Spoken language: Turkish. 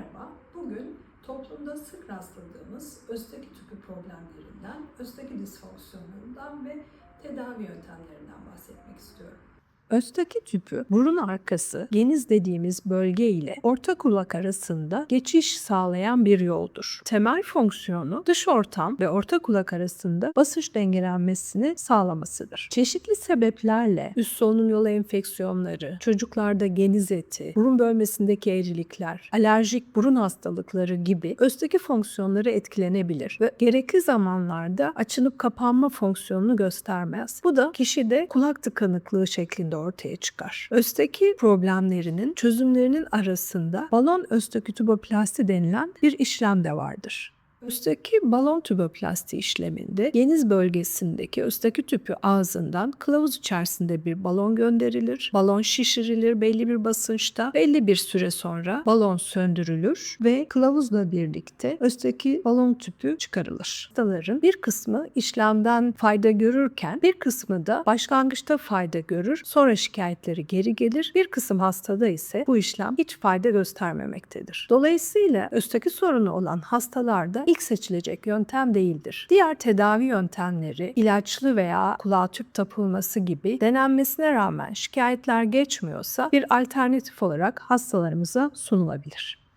Merhaba, bugün toplumda sık rastladığımız östaki tüpü problemlerinden, östaki disfonksiyonlarından ve tedavi yöntemlerinden bahsetmek istiyorum. Östaki tüpü burun arkası geniz dediğimiz bölge ile orta kulak arasında geçiş sağlayan bir yoldur. Temel fonksiyonu dış ortam ve orta kulak arasında basınç dengelenmesini sağlamasıdır. Çeşitli sebeplerle üst solunum yolu enfeksiyonları, çocuklarda geniz eti, burun bölmesindeki eğrilikler, alerjik burun hastalıkları gibi östaki fonksiyonları etkilenebilir ve gerekli zamanlarda açılıp kapanma fonksiyonunu göstermez. Bu da kişide kulak tıkanıklığı şeklinde ortaya çıkar. Östeki problemlerinin çözümlerinin arasında balon östekütüboplasti denilen bir işlem de vardır. Östeki balon tüboplasti işleminde geniz bölgesindeki östeki tüpü ağzından kılavuz içerisinde bir balon gönderilir. Balon şişirilir belli bir basınçta. Belli bir süre sonra balon söndürülür ve kılavuzla birlikte östeki balon tüpü çıkarılır. Hastaların bir kısmı işlemden fayda görürken bir kısmı da başlangıçta fayda görür, sonra şikayetleri geri gelir. Bir kısım hastada ise bu işlem hiç fayda göstermemektedir. Dolayısıyla östeki sorunu olan hastalarda ilk seçilecek yöntem değildir. Diğer tedavi yöntemleri ilaçlı veya kulağa tüp tapılması gibi denenmesine rağmen şikayetler geçmiyorsa bir alternatif olarak hastalarımıza sunulabilir.